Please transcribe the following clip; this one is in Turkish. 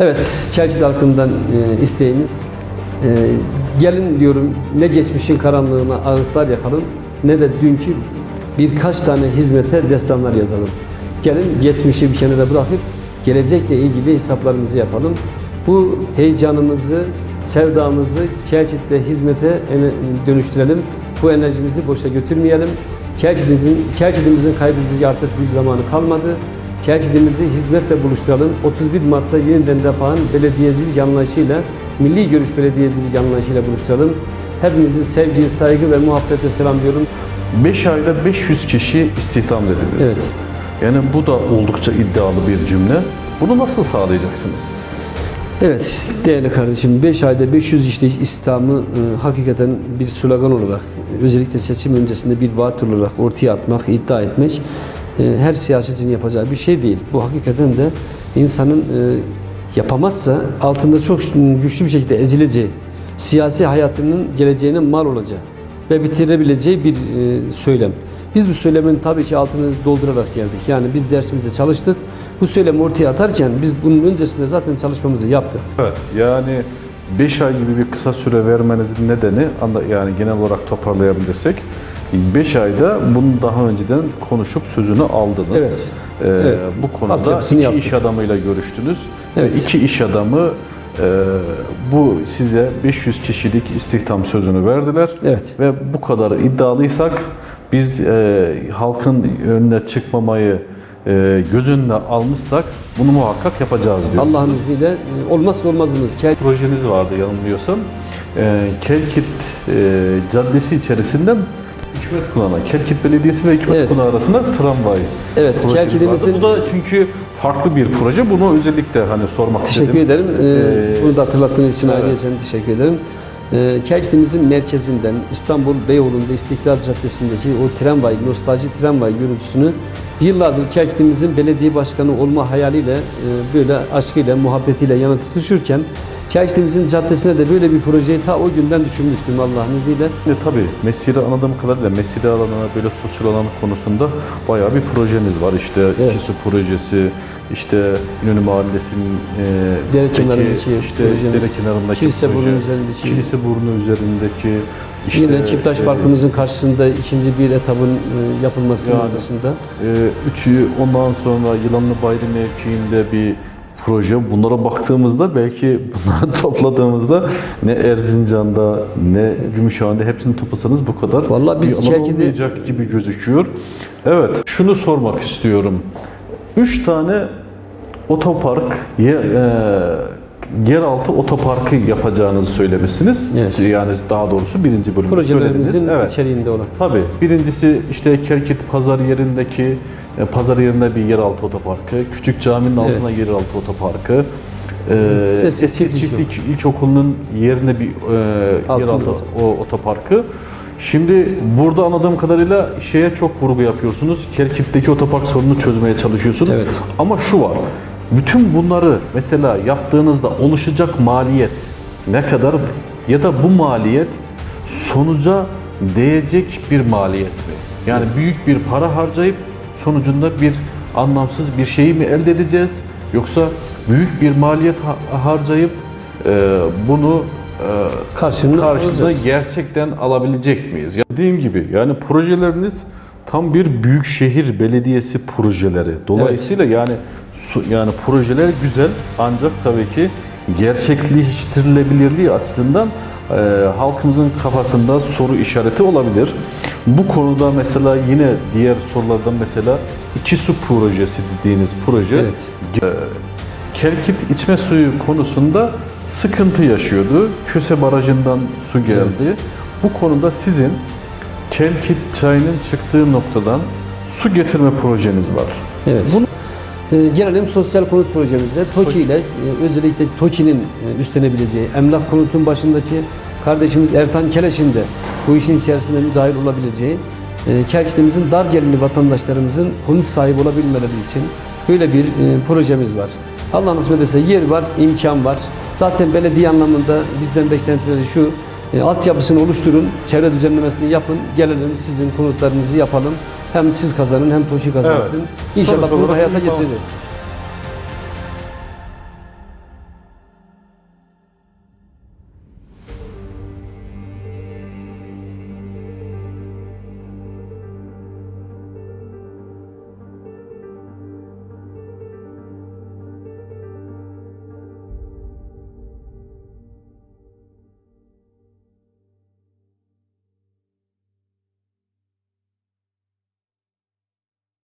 Evet, Çelçit halkından e, isteğimiz e, gelin diyorum ne geçmişin karanlığına ağıtlar yakalım ne de dünkü birkaç tane hizmete destanlar yazalım. Gelin geçmişi bir kenara bırakıp gelecekle ilgili hesaplarımızı yapalım. Bu heyecanımızı, sevdamızı Çelçit'te hizmete dönüştürelim. Bu enerjimizi boşa götürmeyelim. Çelçit'imizin, Çelçit'imizin kaybedecek artık bir zamanı kalmadı. Çelçitimizi hizmetle buluşturalım. 31 Mart'ta yeniden refahın belediyecilik anlayışıyla, milli görüş belediyecilik anlayışıyla buluşturalım. Hepinizi sevgi, saygı ve muhabbetle selamlıyorum. 5 ayda 500 kişi istihdam dediniz. Evet. Yani bu da oldukça iddialı bir cümle. Bunu nasıl sağlayacaksınız? Evet değerli kardeşim 5 ayda 500 işte istihdamı e, hakikaten bir slogan olarak özellikle seçim öncesinde bir vaat olarak ortaya atmak, iddia etmek her siyasetin yapacağı bir şey değil. Bu hakikaten de insanın e, yapamazsa altında çok güçlü bir şekilde ezileceği, siyasi hayatının geleceğine mal olacağı ve bitirebileceği bir e, söylem. Biz bu söylemin tabii ki altını doldurarak geldik. Yani biz dersimize çalıştık. Bu söylemi ortaya atarken biz bunun öncesinde zaten çalışmamızı yaptık. Evet. Yani 5 ay gibi bir kısa süre vermenizin nedeni yani genel olarak toparlayabilirsek 5 ayda bunu daha önceden konuşup sözünü aldınız. Evet. Ee, Evet. Bu konuda Altyapısını iki yaptık. iş adamıyla görüştünüz. Evet. Ve iki iş adamı e, bu size 500 kişilik istihdam sözünü verdiler. Evet. Ve bu kadar iddialıysak biz e, halkın önüne çıkmamayı e, göz önüne almışsak bunu muhakkak yapacağız diyoruz. Allah'ın izniyle e, olmazsa olmazımız. Kel- projeniz vardı yanılmıyorsam. E, Kelkit e, Caddesi içerisinde Hikmet Kulağı'na, Kelkit Belediyesi ve Hikmet Evet. Kulağı arasında tramvay Evet, vardı. Bu da çünkü farklı bir proje. Bunu özellikle hani sormak Teşekkür istedim. ederim. Ee, Ee, bunu da hatırlattığınız için evet. ayrıca teşekkür ederim. Ee, Kerçitimizin merkezinden İstanbul Beyoğlu'nda İstiklal Caddesi'ndeki o tramvay, nostalji tramvay görüntüsünü yıllardır Kerçitimizin belediye başkanı olma hayaliyle, e, böyle aşkıyla, muhabbetiyle yana tutuşurken Kerçitimizin caddesine de böyle bir projeyi ta o günden düşünmüştüm Allah'ın izniyle. E, tabii mesire anladığım kadarıyla mesire alanına böyle sosyal alan konusunda bayağı bir projeniz var. İşte Evet. ikisi projesi, işte İnönü Mahallesi'nin e, Dere kenarındaki işte projemiz, dere kenarındaki Kilise proje, burnu üzerindeki- Kilise burnu üzerindeki işte Yine Çifttaş e, Parkımızın karşısında ikinci bir etabın e, yapılması Yani. noktasında. e, üçü ondan sonra Yılanlı Bayırı mevkiinde bir proje. Bunlara baktığımızda belki bunları topladığımızda ne Erzincan'da ne Gümüşhane'de hepsini toplasanız bu kadar Vallahi biz bir alan olmayacak gibi gözüküyor. Evet, şunu sormak istiyorum. Üç tane otopark, ye, e, yeraltı otoparkı yapacağınızı söylemişsiniz. Evet. Yani daha doğrusu birinci bölümde Projelerimizin söylediniz. Evet. içeriğinde olan. Tabii. Birincisi işte Kerkit pazar yerindeki pazar yerinde bir yeraltı otoparkı, Küçük Cami'nin altına yeraltı otoparkı. E, Sesi Eski çiftlik İlkokulu'nun yerine bir e, Altında yeraltı o, otoparkı. Şimdi burada anladığım kadarıyla şeye çok vurgu yapıyorsunuz. Kerkit'teki otopark sorununu çözmeye çalışıyorsunuz. Evet. Ama şu var. Bütün bunları mesela yaptığınızda oluşacak maliyet ne kadar ya da bu maliyet sonuca değecek bir maliyet mi? Yani büyük bir para harcayıp sonucunda bir anlamsız bir şeyi mi elde edeceğiz? Yoksa büyük bir maliyet ha- harcayıp e, bunu e, Karşılığını karşında alacağız. gerçekten alabilecek miyiz? Ya dediğim gibi yani projeleriniz tam bir büyük şehir belediyesi projeleri. Dolayısıyla yani su- yani projeler güzel ancak tabii ki gerçekleştirilebilirliği açısından e, halkımızın kafasında soru işareti olabilir. Bu konuda mesela yine diğer sorulardan mesela iki su projesi dediğiniz proje Evet. e, Kelkit içme suyu konusunda sıkıntı yaşıyordu. Köse Barajı'ndan su geldi. Evet. Bu konuda sizin Kelkit çayının çıktığı noktadan su getirme projeniz var. Evet. Bunu- gelelim sosyal konut projemize. TOKİ ile e, özellikle TOKİ'nin e, üstlenebileceği, emlak konutun başındaki kardeşimiz Ertan Keleş'in de bu işin içerisinde müdahil olabileceği, e, Kerkitimizin dar gelirli vatandaşlarımızın konut sahibi olabilmeleri için böyle bir projemiz var. Allah nasip ederse yer var, imkan var. Zaten belediye anlamında bizden beklentileri şu, altyapısını oluşturun, çevre düzenlemesini yapın, gelelim sizin konutlarınızı yapalım. Hem siz kazanın hem TOKİ kazansın. İnşallah Sonuç bunu olarak hayata imkan- geçireceğiz.